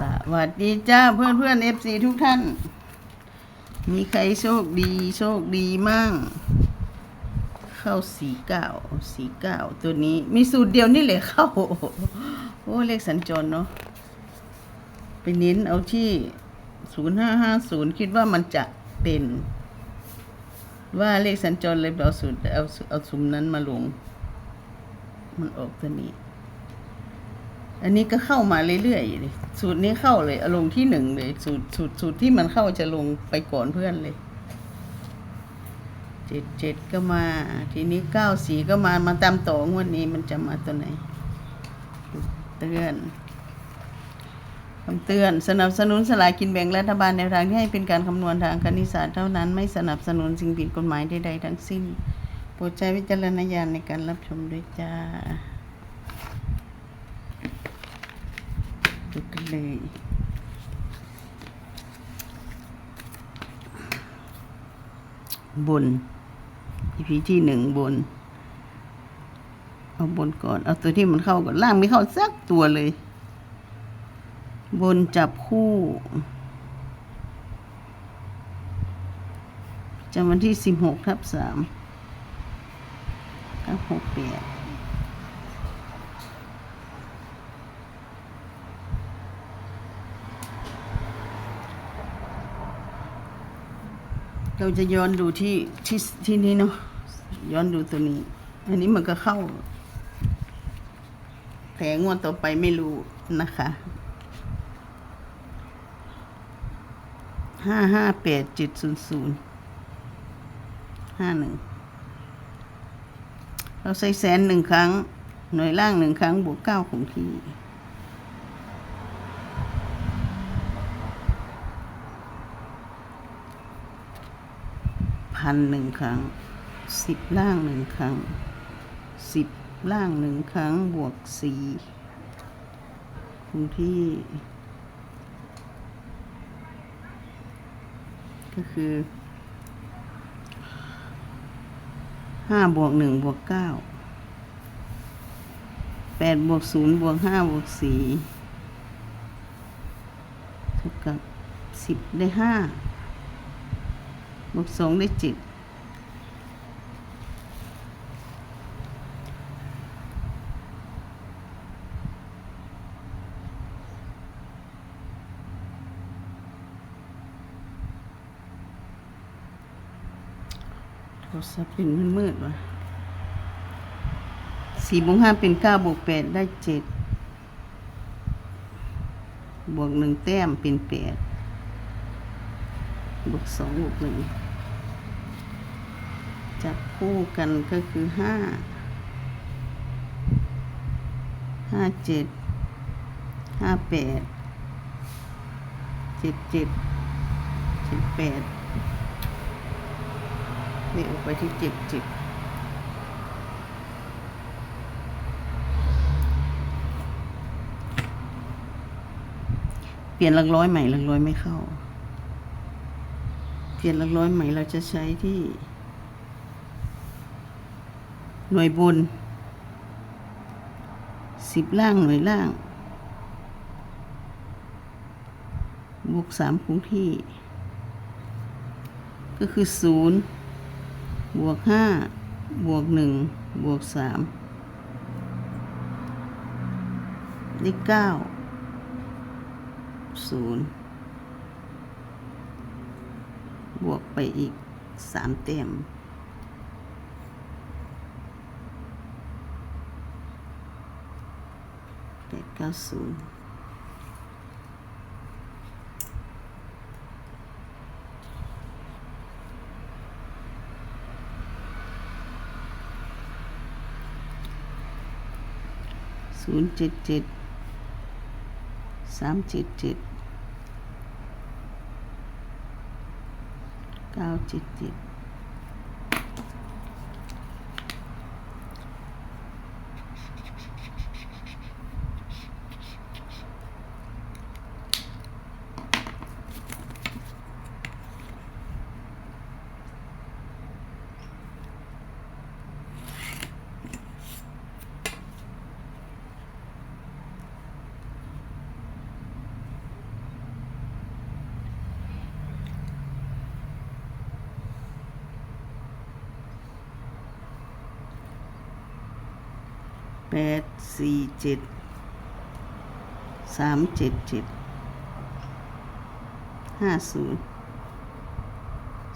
สวัสดีจ้าเพื่อนเพื่อนเอฟซีทุกท่าน มีใครโชคดีโชคดีมั่ง เข้าสีเก้าสีเก้าตัวนี้มีสูตรเดียวนี่แหละเข้า โอ้เลขสัญจรเนาะไปเน้นเอาที่ศูนย์ห้าห้าศูนย์คิดว่ามันจะเป็น ว่าเลขสัญจรเลยเอาสูตรเอาเอาสุมนั้นมาลง มันออกตัวนี้ อันนี้ก็เข้ามาเรื่อยๆเลยสูตรนี้เข้าเลยลงที่หนึ่งเลย สูตรสูตรสูตรที่มันเข้าจะลงไปก่อนเพื่อนเลยเจ็ดเจ็ดก็มา ทีนี้เก้าสี่ก็มามาตามต่องวดนี้มันจะมาตัวไหนเตือนคำเตือนสนับสนุนสลากกินแบ่งรัฐบาลแนทางที่ให้เป็นการคำนวณทางคณิตศาสตร์เท่านั้นไม่สนับสนุนสิ่งผิดกฎหมายใดๆทั้งสิ้นโปรดใช้วิจารณญาณในการรับชมด้วยจ้า ดูกันเลย บน EP ที่หนึ่งบน เอาบนก่อน เอาตัวที่มันเข้าก่อน ล่างไม่เข้าสักตัวเลย บนจับคู่ จำวันที่สิบหกทับสามทับหกแปด เราจะย้อนดูที่ที่ที่นี้เนาะย้อนดูตัวนี้ อันนี้มันก็เข้าแต่งวดต่อไปไม่รู้นะคะห้าห้าแปดจ็ดศูนย์ศูนย์ห้าหนึ่งเราใส่แสนหนึ่งครั้ง หน่วยล่างหนึ่งครั้งบวกเก้าของที่ พันหนึ่งครั้งสิบล่างหนึ่งครั้งสิบล่างหนึ่งครั้งบวกสี่คงที่ ก็คือห้าบวกหนึ่งบวกเก้าแปดบวกศูนย์บวกห้าบวกสี่เท่ากับสิบได้ห้า บวกสองได้เจ็ดโทรศัพท์เป็นมืดๆวะสี่บวกห้าเป็นเก้าบวกแปดได้เจ็ดบวกหนึ่งแต้มเป็นแปดบวกสองบวกหนึ่ง จับคู่กันก็คือห้าห้าเจ็ดห้าแปดเจ็ดเจ็ดเจ็ดแปดเดี๋ยวไปที่เจ็ดเจ็ดเปลี่ยนหลักร้อยใหม่หลักร้อยไม่เข้า เปลี่ยนหลักร้อยใหม่เราจะใช้ที่ หน่วยบนสิบล่างหน่วยล่าง บวกสามคงที่ ก็คือศูนย์บวกห้าบวกหนึ่งบวกสามได้เก้าศูนย์บวกไปอีกสามเต็มแปด เก้าศูนย์ศูนย์เจ็ดเจ็ดสามเจ็ดเจ็ดเก้าเจ็ดเจ็ด ดสี่เจ็ดสามเจ็ดเจ็ดห้าศูนย์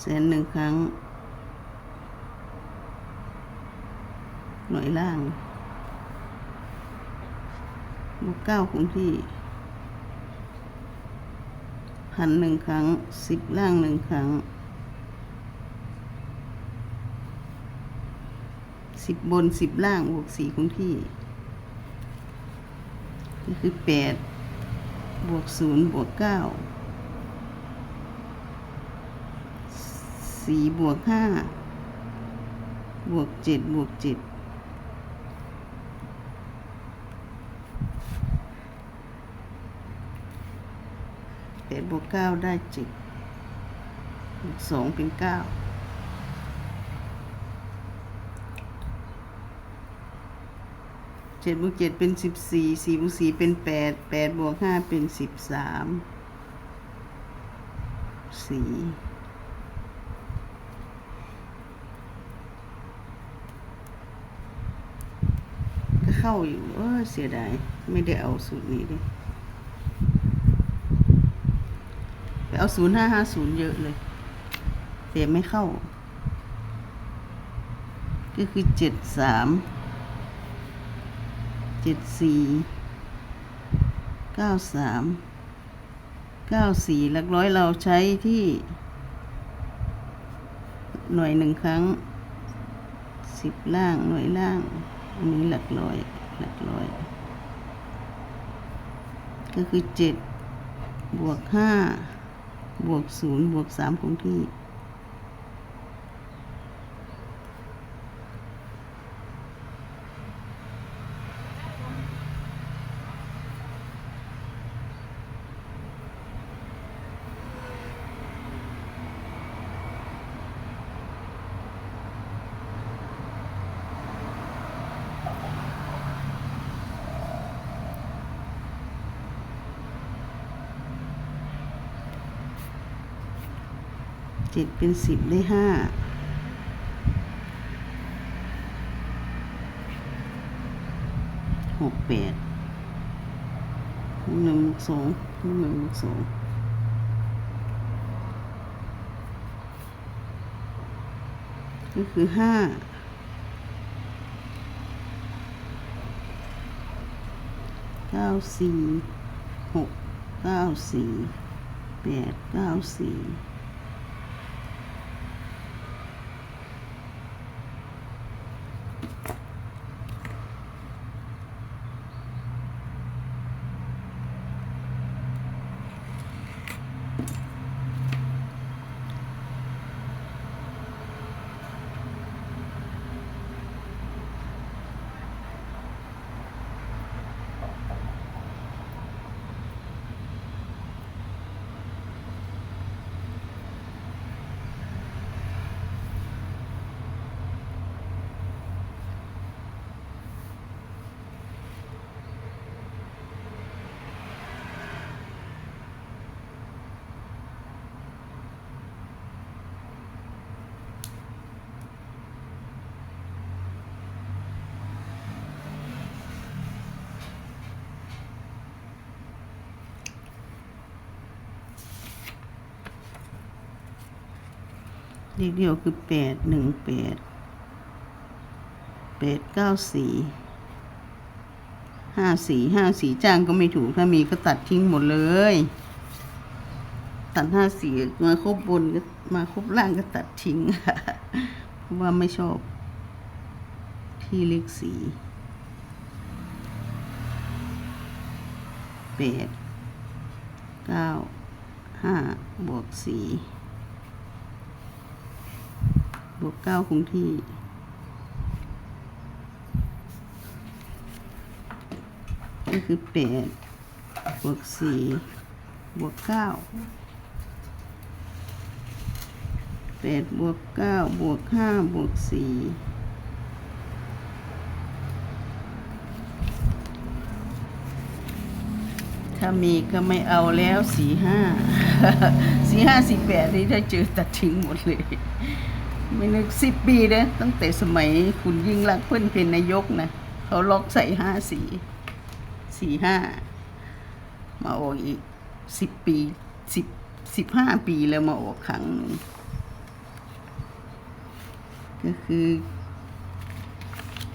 แสนหนึ่งครั้ง หน่วยล่างบวกเก้าคงที่พันหนึ่งครั้งสิบล่างหนึ่งครั้ง สิบบนสิบล่างบวกสี่คงที่ นี่คือแปดบวกศูนย์บวกเก้าสี่บวกห้าบวกเจ็ดบวกเจ็ดแปดบวกเก้าได้เจ็ดบวกสองเป็นเก้า จ็ดบวกเจ็ดเป็นสิบสี่สี่บวกสี่เป็นแปดแปดบวกห้าเป็นสิบสามสี่ก็เข้าอยู่ เออเสียดาย ไม่ได้เอาสูตรนี้ดิไปเอาศูนย์ห้าห้าศูนย์เยอะเลยแต่ไม่เข้า ก็คือเจ็ดสาม จ็ดสี่เก้าสามเก้าสี่หลักร้อยเราใช้ที่ หน่วยหนึ่งครั้งสิบล่างหน่วยล่าง อันนี้หลักร้อยหลักร้อย ก็คือเจ็ดบวกห้าบวกศูนย์บวกสามคงที่ จ็ดเป็นสิบได้ห้าหกแปดหนึ่งสองหนึ่งสองก็คือห้าเก้าสี่หกเก้าสี่แปดเก้าสี่ เลขเดียวคือแปดหนึ่งแปดแปดเก้าสี่ห้าสี่ห้าสี่จ้างก็ไม่ถูก ถ้ามีก็ตัดทิ้งหมดเลย ตัดห้าสี่มาครบบนก็มาครบล่างก็ตัดทิ้งเพราะว่าไม่ชอบ ที่เลขสี่แปดเก้าห้าบวกสี่ บวกเก้าคงที่ ก็คือแปดบวกสี่บวกเก้าแปดบวกเก้าบวกห้าบวกสี่ถ้ามีก็ไม่เอาแล้วสี่ห้าสี่ห้าสี่แปดนี่ถ้าเจอตัดทิ้งหมดเลย ไม่นึกสิบปีนะตั้งแต่สมัยคุณยิ่งรักเพื่อนเป็นนายกนะเขาล็อกใส่ห้าสี่สี่ห้ามาออกอีกสิบปีสิบสิบห้าปีแล้วมาออกครั้งหนึ่งก็คือ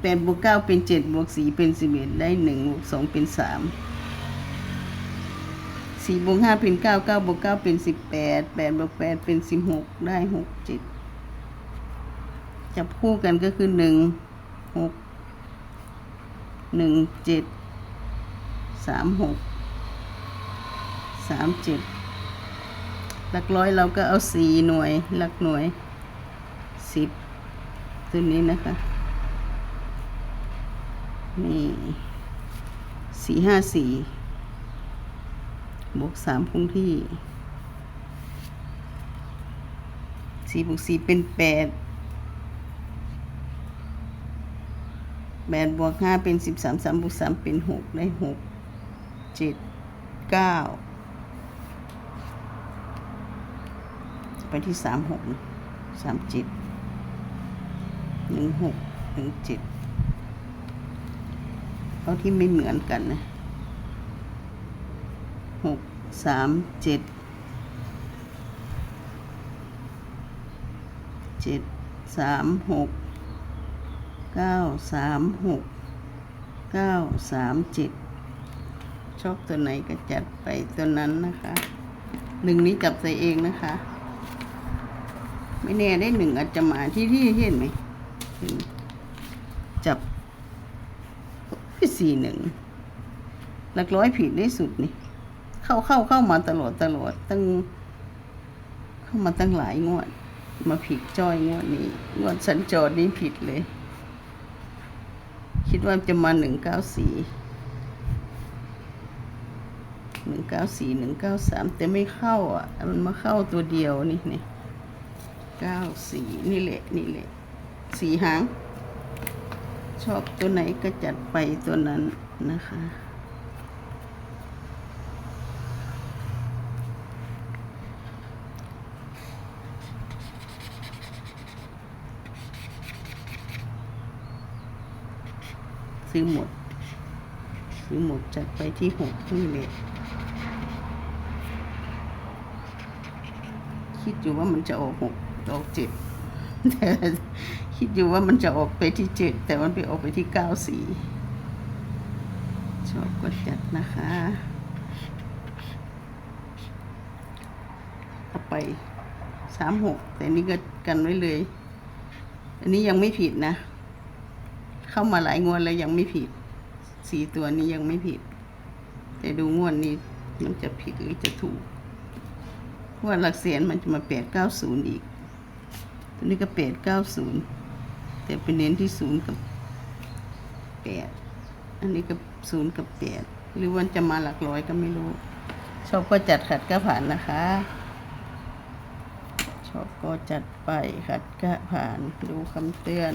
แปดบวกเก้าเป็นเจ็ดบวกสี่เป็นสิบเอ็ดได้หนึ่งบวกสองเป็นสามสี่บวกห้าเป็นเก้าเก้าบวกเก้าเป็นสิบแปดแปดบวกแปดเป็นสิบหกได้หกเจ็ด จับคู่กันก็คือหนึ่งหกหนึ่งเจ็ดสามหกสามเจ็ดหลักร้อยเราก็เอาสี่หน่วยหลักหน่วยสิบตัวนี้นะคะ นี่สี่ห้าสี่บวกสามคงที่สี่บวกสี่เป็นแปด แปดบวกห้าเป็นสิบสามสามบวกสามเป็นหกได้หกเจ็ดเก้าไปที่สามหกสามเจ็ดหนึ่งหกหนึ่งเจ็ดเอาที่ไม่เหมือนกันนะหกสามเจ็ดเจ็ดสามหก เก้าสามหกเก้าสามเจ็ดชอบตัวไหนก็จัดไปตัวนั้นนะคะ หนึ่งนี้จับใส่เองนะคะ ไม่แน่ได้หนึ่งอาจจะมาที่ที่เห็นไหมเห็นจับสี่หนึ่งหลักร้อยผิดได้สุดนี่ เข้าเข้าเข้ามาตลอดตลอดตั้ง เข้ามาตั้งหลายงวด มาผิดจ้อยงวดนี้ งวดสัญจรนี้ผิดเลย คิดว่าจะมาหนึ่งเก้าสี่หนึ่งเก้าสี่หนึ่งเก้าสามแต่ไม่เข้าอะ มันมาเข้าตัวเดียวนี่นี่เก้าสี่นี่แหละ นี่แหละสี่หาง ชอบตัวไหนก็จัดไปตัวนั้นนะคะ ซื้อหมด ซื้อหมดจัดไปที่หกนี่เลยคิดอยู่ว่ามันจะออกหกออกเจ็ดแต่คิดอยู่ว่ามันจะออกไปที่เจ็ดแต่มันไปออกไปที่เก้าสี่ชอบก็จัดนะคะเอาไปสามหกแต่นี่ก็กันไว้เลย อันนี้ยังไม่ผิดนะ เข้ามาหลายงวดแล้วยังไม่ผิดสี่ตัวนี้ยังไม่ผิด แต่ดูงวดนี้มันจะผิดหรือจะถูกว่าหลักเสียนมันจะมาแปดเก้าศูนย์อีก ตัวนี้ก็แปดเก้าศูนย์แต่เป็นเน้นที่ศูนย์กับแปดอันนี้ก็ศูนย์กับแปดหรือวันจะมาหลักร้อยก็ไม่รู้ ชอบก็จัดขัดก็ผ่านนะคะ ชอบก็จัดไปขัดก็ผ่านดูคำเตือน